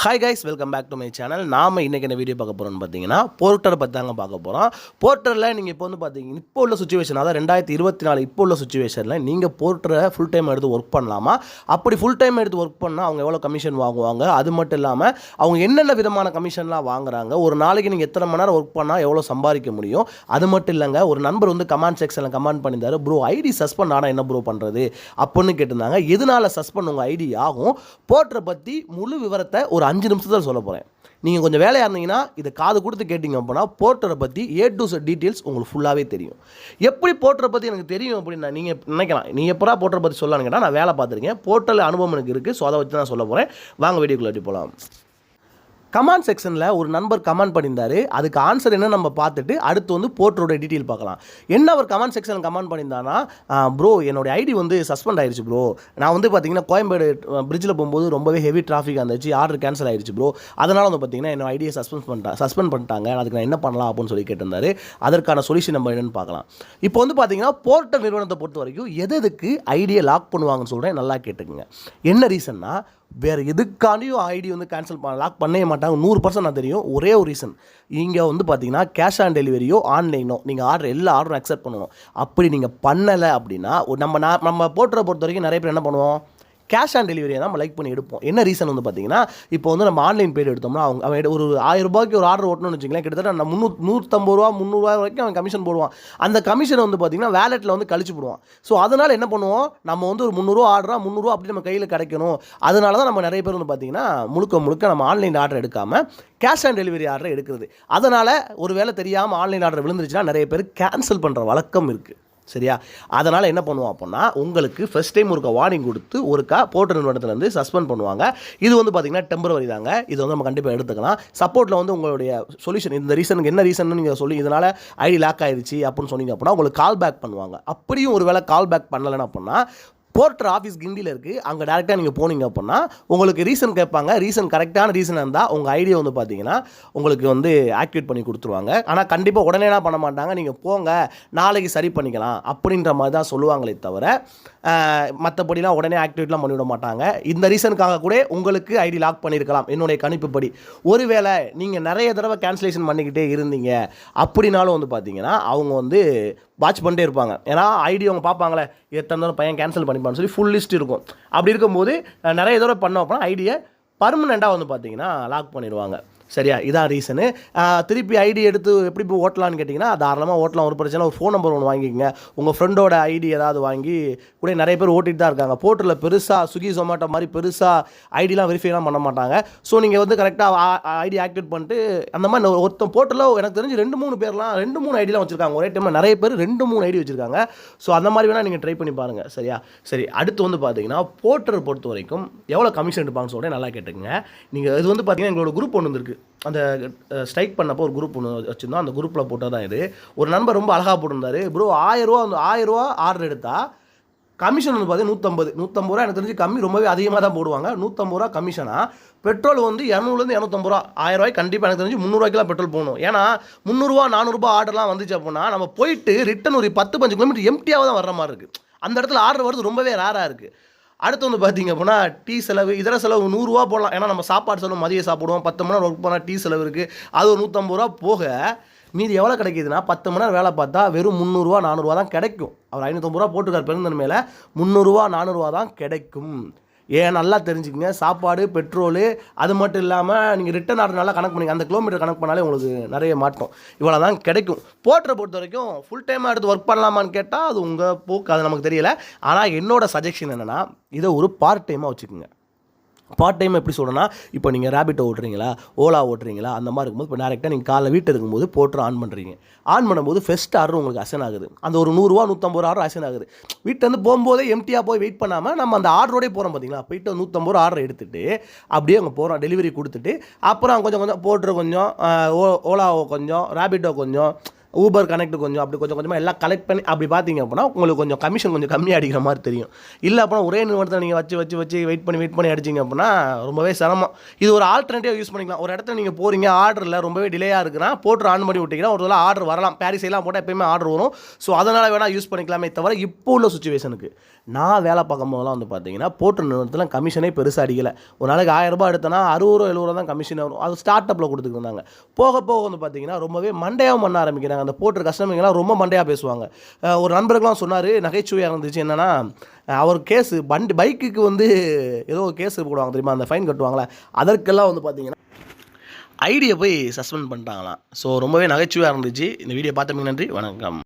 Hi guys welcome back to my channel நாம் இன்றைக்கி என்ன வீடியோ பார்க்க போகிறோம்னு பார்த்தீங்கன்னா போர்ட்டரை பற்றி தாங்க பார்க்க போகிறோம் போர்ட்டரில் நீங்கள் இப்போ வந்து பார்த்தீங்கன்னா இப்போ உள்ள சுச்சுவேஷன் அதாவது ரெண்டாயிரத்தி இருபத்தி நாலு இப்போ உள்ள சுச்சுவேஷனில் நீங்கள் போர்ட்டரை ஃபுல் டைம் எடுத்து ஒர்க் பண்ணலாமா? அப்படி ஃபுல் டைம் எடுத்து ஒர்க் பண்ணால் அவங்க எவ்வளோ கமிஷன் வாங்குவாங்க? அது மட்டும் இல்லாமல் அவங்க என்னென்ன விதமான கமிஷன்லாம் வாங்குறாங்க? ஒரு நாளைக்கு நீங்கள் எத்தனை மணி நேரம் ஒர்க் பண்ணால் எவ்வளோ சம்பாதிக்க முடியும்? அது மட்டும் இல்லைங்க ஒரு நண்பர் வந்து கமெண்ட் செக்ஷனில் கமெண்ட் பண்ணியிருந்தாரு ப்ரோ ஐடி சஸ்பெண்ட் ஆனால் என்ன ப்ரோ பண்ணுறது அப்படின்னு கேட்டிருந்தாங்க. எதனால சஸ்பெண்ட் உங்கள் ஐடி ஆகும்? போர்ட்டரை பற்றி முழு விவரத்தை ஒரு அஞ்சு நிமிஷத்தில் சொல்ல போகிறேன் நீங்கள் கொஞ்சம் வேலையாக இருந்தீங்கன்னா இதை காது கொடுத்து கேட்டிங்க அப்படின்னா போர்ட்டரை பற்றி ஏ டு செட் டீட்டெயில்ஸ் உங்களுக்கு ஃபுல்லாகவே தெரியும். எப்படி போர்ட்டரை பற்றி எனக்கு தெரியும் அப்படின்னா நீங்கள் நினைக்கலாம். நீ எப்படா போர்ட்டரை பற்றி சொல்லலான்னு கேட்டால் நான் வேலை பார்த்துருக்கேன். போர்ட்டல் அனுபவம் எனக்கு இருக்குது ஸோ அதை வச்சு நான் சொல்ல போகிறேன் வாங்க வீடியோக்குள்ளே போகலாம் கமெண்ட் செக்ஷனில் ஒரு நண்பர் கமெண்ட் பண்ணியிருந்தாரு. அதுக்கு ஆன்சர் என்ன நம்ம பார்த்துட்டு அடுத்து வந்து போர்ட்டரோட டீட்டெயில் பார்க்கலாம். என்ன அவர் கமெண்ட் செக்ஷனில் கமெண்ட் பண்ணியிருந்தானா ப்ரோ என்னோட ஐடி வந்து சஸ்பெண்ட் ஆயிடுச்சு ப்ரோ நான் வந்து பார்த்தீங்கன்னா கோயம்பேடு பிரிட்ஜில் போகும்போது ரொம்பவே ஹெவி டிராஃபிக் இருந்துச்சு. ஆர்டர் கேன்சல் ஆயிடுச்சு ப்ரோ அதனால் வந்து பார்த்தீங்கன்னா என்னோட ஐடியை சஸ்பெண்ட் பண்ணிட்டா சஸ்பெண்ட் பண்ணிட்டாங்க. அதுக்கு நான் என்ன பண்ணலாம் அப்படின்னு சொல்லி கேட்டிருந்தாரு. அதற்கான சொல்யூஷன் நம்ம என்னென்னு பார்க்கலாம். இப்போ வந்து பார்த்தீங்கன்னா போர்ட்டல் நிறுவனத்தை பொறுத்த வரைக்கும் எதுக்கு ஐடியை லாக் பண்ணுவாங்கன்னு சொல்கிறேன் நல்லா கேட்டுக்குங்க. என்ன ரீசன்னா வேறு எதுக்காண்டியும் ஐடி வந்து கேன்சல் பண்ண லாக் பண்ணவே மாட்டாங்க. நூறு பர்சன்ட் நான் தெரியும். ஒரே ஒரு ரீசன் இங்கே வந்து பார்த்தீங்கன்னா கேஷ் ஆன் டெலிவரியோ ஆன்லைனோ நீங்கள் ஆர்டர் எல்லா ஆர்டரும் அக்செப்ட் பண்ணணும். அப்படி நீங்கள் பண்ணலை அப்படின்னா நம்ம நான் நம்ம போட்டுற பொறுத்த வரைக்கும் நிறைய பேர் என்ன பண்ணுவோம்? கேஷ் ஆன் டெலிவரியை தான் நம்ம லைக் பண்ணி எடுப்போம். என்ன ரீசன் வந்து பார்த்தீங்கன்னா இப்போ வந்து நம்ம ஆன்லைன் பேர் எடுத்தோம்னா அவங்க அவன் ஒரு ஆயிரம் ரூபாய்க்கு ஒரு ஆர்டர் ஓட்டணும்னு வச்சுக்கலாம் கிட்டத்தட்ட நம்ம முந்நூறு நூற்றம்பது ரூபா முந்நூறுரூவா வரைக்கும் அவன் கமிஷன் போடுவான். அந்த கமிஷனை வந்து பார்த்தீங்கன்னா வேலெட்டில் வந்து கழிச்சு போடுவான். ஸோ அதனால் என்ன பண்ணுவோம்? நம்ம வந்து ஒரு முந்நூறுரூவா ஆர்டரா முந்நூறுரூவா அப்படி நம்ம கையில் கிடைக்கணும். அதனால தான் நம்ம நிறைய பேர் வந்து பார்த்தீங்கன்னா முழுக்க முழுக்க நம்ம ஆன்லைன் ஆர்டர் எடுக்காமல் கேஷ் ஆன் டெலிவரி ஆர்டர் எடுக்கிறது. அதனால் ஒரு வேலை தெரியாமல் ஆன்லைன் ஆர்டர் விழுந்துருச்சுன்னா நிறைய பேர் கேன்சல் பண்ணுற வழக்கம் இருக்குது சரியா? அதனால் என்ன பண்ணுவோம் அப்படின்னா உங்களுக்கு ஃபர்ஸ்ட் டைம் ஒருக்கா வார்னிங் கொடுத்து ஒருக்கா போர்ட்டல் நிறுவனத்துலேருந்து சஸ்பெண்ட் பண்ணுவாங்க. இது வந்து பார்த்தீங்கன்னா டெம்பரவரி தாங்க. இது வந்து நம்ம கண்டிப்பாக எடுத்துக்கலாம். சப்போர்ட்டில் வந்து உங்களுடைய சொல்யூஷன் இந்த ரீசனுக்கு என்ன ரீசன் நீங்கள் சொல்லி இதனால் ஐடி லாக் ஆயிருச்சு அப்படின்னு சொன்னீங்க அப்படின்னா உங்களுக்கு கால் பேக் பண்ணுவாங்க. அப்படியும் ஒரு வேளை கால் பேக் பண்ணலைன்னு அப்படின்னா போர்ட்டர் ஆஃபீஸ் கிண்டியில் இருக்குது அங்கே டேரெக்டாக நீங்கள் போனீங்க அப்படின்னா உங்களுக்கு ரீசன் கேட்பாங்க. ரீசன் கரெக்டான ரீசன் இருந்தால் உங்கள் ஐடியா வந்து பார்த்தீங்கன்னா உங்களுக்கு வந்து ஆக்டிவேட் பண்ணி கொடுத்துருவாங்க. ஆனால் கண்டிப்பாக உடனேலாம் பண்ண மாட்டாங்க நீங்கள் போங்க நாளைக்கு சரி பண்ணிக்கலாம் அப்படின்ற மாதிரி தான் சொல்லுவாங்களே தவிர மற்றபடிலாம் உடனே ஆக்டிவேட்லாம் பண்ணிவிட மாட்டாங்க. இந்த ரீசனுக்காக கூட உங்களுக்கு ஐடி லாக் பண்ணியிருக்கலாம் என்னுடைய கணிப்புப்படி ஒருவேளை நீங்கள் நிறைய தடவை கேன்சலேஷன் பண்ணிக்கிட்டே இருந்தீங்க அப்படின்னாலும் வந்து பார்த்தீங்கன்னா அவங்க வந்து வாட்ச் பண்ணிட்டே இருப்பாங்க. ஏன்னா ஐடி அவங்க பார்ப்பாங்களே எத்தனை தடவை பையன் கேன்சல் பண்ணிப்பான்னு சொல்லி ஃபுல் லிஸ்ட் இருக்கும். அப்படி இருக்கும்போது நிறைய தடவை பண்ணோம் அப்படின்னா ஐடியை பர்மனெண்ட்டாக வந்து பார்த்தீங்கன்னா லாக் பண்ணிடுவாங்க. சரியா? இதான் ரீசனு திருப்பி ஐடி எடுத்து எப்படி போய் ஓட்டலான்னு கேட்டிங்கன்னா தாராளமாக ஓட்டலாம் ஒரு பிரச்சனை ஒரு ஃபோன் நம்பர் ஒன்று வாங்கிக்கோங்க. உங்கள் ஃப்ரெண்டோட ஐடி ஏதாவது வாங்கி கூட நிறைய பேர் ஓட்டிட்டு தான் இருக்காங்க. போர்ட்டலில் பெருசாக ஸ்விக்கி ஜொமேட்டோ மாதிரி பெருசாக ஐடிலாம் வெரிஃபைலாம் பண்ண மாட்டாங்க. ஸோ நீங்கள் வந்து கரெக்டாக ஐடி ஆக்டிவேட் பண்ணிட்டு அந்த மாதிரி ஒருத்தன் போர்ட்டலில் எனக்கு தெரிஞ்சு ரெண்டு மூணு பேர்லாம் ரெண்டு மூணு ஐடிலாம் வச்சுருக்காங்க. ஒரே டைமில் நிறைய பேர் ரெண்டு மூணு ஐடி வச்சுருக்காங்க. ஸோ அந்த மாதிரி வேணால் நீங்கள் ட்ரை பண்ணி பாருங்கள் சரியா? சரி அடுத்து வந்து பார்த்தீங்கன்னா போர்ட்டரை பொறுத்த வரைக்கும் எவ்வளோ கமிஷன் எடுப்பாங்கன்னு சொல்லிட்டு நல்லா கேட்டுக்கங்க. நீங்கள் இது வந்து பார்த்தீங்கன்னா எங்களோட குரூப் ஒன்று வந்துருக்கு. அந்த ஸ்ட்ரைக் பண்ணப்போ ஒரு குரூப் ஒன்று வச்சுருந்தோம். அந்த குரூப்பில் போட்டால் தான் இது. ஒரு நண்பர் ரொம்ப அழகாக போட்டிருந்தாரு. ப்ரோ ஆயிரரூவா வந்து ஆயிரரூவா ஆர்டர் எடுத்தால் கமிஷன் வந்து பார்த்தீங்கன்னா நூற்றம்பது நூற்றம்பது ரூபா எனக்கு தெரிஞ்சு கம்மி ரொம்பவே அதிகமாக தான் போடுவாங்க. நூற்றம்பது ரூபா கமிஷனாக பெட்ரோல் வந்து இரநூறுலேருந்து இரநூத்தம்பது ரூபா. ஆயிரம் ரூபாய் கண்டிப்பாக எனக்கு தெரிஞ்சு முந்நூறுவாய்க்குலாம் பெட்ரோல் போகணும் ஏன்னா முந்நூறுரூவா நானூறுபா ஆர்டர்லாம் வந்துச்சு அப்படின்னா நம்ம போயிட்டு ரிட்டன் ஒரு பத்து பஞ்சு கிலோமீட்டர் எம்டியாக தான் வர்ற மாதிரி இருக்குது அந்த இடத்துல ஆர்டர் வருது ரொம்பவே ரேராக இருக்குது அடுத்து வந்து பார்த்தீங்க அப்படின்னா டீ செலவு இதர செலவு நூறுரூவா போடலாம். ஏன்னா நம்ம சாப்பாடு செலவு மதியம் சாப்பிடுவோம். பத்து மணி நேரம் ஒர்க் பண்ணால் டீ செலவு இருக்குது அது ஒரு நூற்றம்பது ரூபா போக மீதி எவ்வளோ கிடைக்குதுன்னா பத்து மணி நேரம் வேலை பார்த்தா வெறும் முந்நூறுரூவா நானூறுரூவா தான் கிடைக்கும். அவர் ஐநூற்றம்பது ரூபா போட்டுக்கார் பெருந்தன்மையில். முந்நூறுரூவா நானூறுரூவா தான் கிடைக்கும். ஏன் நல்லா தெரிஞ்சுக்கங்க. சாப்பாடு பெட்ரோலு அது மட்டும் இல்லாமல் நீங்கள் ரிட்டன் ஆடுறதுனால கணக்கு பண்ணிங்க. அந்த கிலோமீட்டர் கணக்கு பண்ணாலே உங்களுக்கு நிறைய மாட்டோம் இவ்வளோ தான் கிடைக்கும். போட்டரை பொறுத்த வரைக்கும் ஃபுல் டைமாக எடுத்து ஒர்க் பண்ணலாமான்னு கேட்டால் அது உங்கள் போக்கு. அது நமக்கு தெரியல. ஆனால் என்னோட சஜஷன் என்னென்னா இதை ஒரு பார்ட் டைமாக வச்சுக்கோங்க. பார்ட் டைம் எப்படி சொல்கிறேன்னா இப்போ நீங்கள் ரேபிட்டோ ஓட்டுறீங்களா ஓலா ஓட்டுறீங்களா அந்த மாதிரி இருக்கும்போது இப்போ டேரெக்டாக நீங்கள் காலைல வீட்டில் இருக்கும்போது போட்டு ஆன் பண்ணுறீங்க ஆன் பண்ணும்போது ஃபஸ்ட் ஆர்டர் உங்களுக்கு அசன் ஆகுது. அந்த ஒரு நூறுரூவா நூற்றம்பது ஆர்டர் அசன் ஆகுது. வீட்டிலேருந்து போகும்போதே எம்டியாக போய் வெயிட் பண்ணாமல் நம்ம அந்த ஆர்டரோடே போகிறோம் பார்த்தீங்களா போயிட்டு நூற்றம்பது ரூபா ஆர்டர் எடுத்துகிட்டு அப்படியே அங்கே போகிறோம் டெலிவரி கொடுத்துட்டு அப்புறம் கொஞ்சம் கொஞ்சம் போட்டுற கொஞ்சம் ஓ ஓலாவோ கொஞ்சம் ரேபிட்டோ கொஞ்சம் ஊபர் கனெக்ட் கொஞ்சம் அப்படி கொஞ்சம் கொஞ்சமாக எல்லாம் கலெக்ட் பண்ணி அப்படி பார்த்தீங்க அப்படின்னா உங்களுக்கு கொஞ்சம் கமிஷன் கொஞ்சம் கம்மியாக அடிக்கிற மாதிரி தெரியும். இல்லை அப்படின்னா ஒரே நிறுவனத்தில் நீங்கள் வச்சு வச்சு வச்சு வெயிட் பண்ணி வெயிட் பண்ணி அடிச்சிங்க அப்படின்னா ரொம்பவே சிரமம். இது ஒரு ஆல்டர்னேட்டிவ் யூஸ் பண்ணிக்கலாம். ஒரு இடத்துல நீங்கள் போகிறீங்க ஆர்டரில் ரொம்பவே டிலேயாக இருக்குன்னா போட்டு ஆன் பண்ணி விட்டிங்கன்னா ஒரு ஆர்டர் வரலாம். பாரிஸ் எல்லாம் போட்டால் எப்பயுமே ஆர்டர் வரும். ஸோ அதனால் வேணால் யூஸ் பண்ணிக்கலாமே தவிர இப்போ உள்ள சுச்சுவேஷனுக்கு நான் வேலை பார்க்கும் போதெல்லாம் வந்து பார்த்தீங்கன்னா போட்டு நிறுவனத்தில் கமிஷனே பெருசாக அடிக்கலை. ஒரு நாளைக்கு ஆயிரம் ரூபாய் எடுத்தனா அறுபது ரூபா எழுபது ரூபா தான் கமிஷன் வரும். அது ஸ்டார்ட் அப்பில் கொடுத்துருந்தாங்க போக போக வந்து பார்த்தீங்கன்னா ரொம்பவே மண்டையாகவும் பண்ண ஆரம்பிக்கிறாங்க. அந்த போட்டிருக்க கஸ்டமர்லாம் ரொம்ப மண்டையாக பேசுவாங்க. ஒரு நண்பருக்கெலாம் சொன்னார் நகைச்சுவையாக இருந்துச்சு. என்னென்னா அவர் கேஸு பண்டி பைக்குக்கு வந்து ஏதோ ஒரு கேஸ் போடுவாங்க தெரியுமா? அந்த ஃபைன் கட்டுவாங்களே அதற்கெல்லாம் வந்து பார்த்தீங்கன்னா ஐடியை போய் சஸ்பெண்ட் பண்ணிட்டாங்களாம். ஸோ ரொம்பவே நகைச்சுவையாக இருந்துச்சு. இந்த வீடியோ பார்த்தமைக்கு நன்றி. வணக்கம்.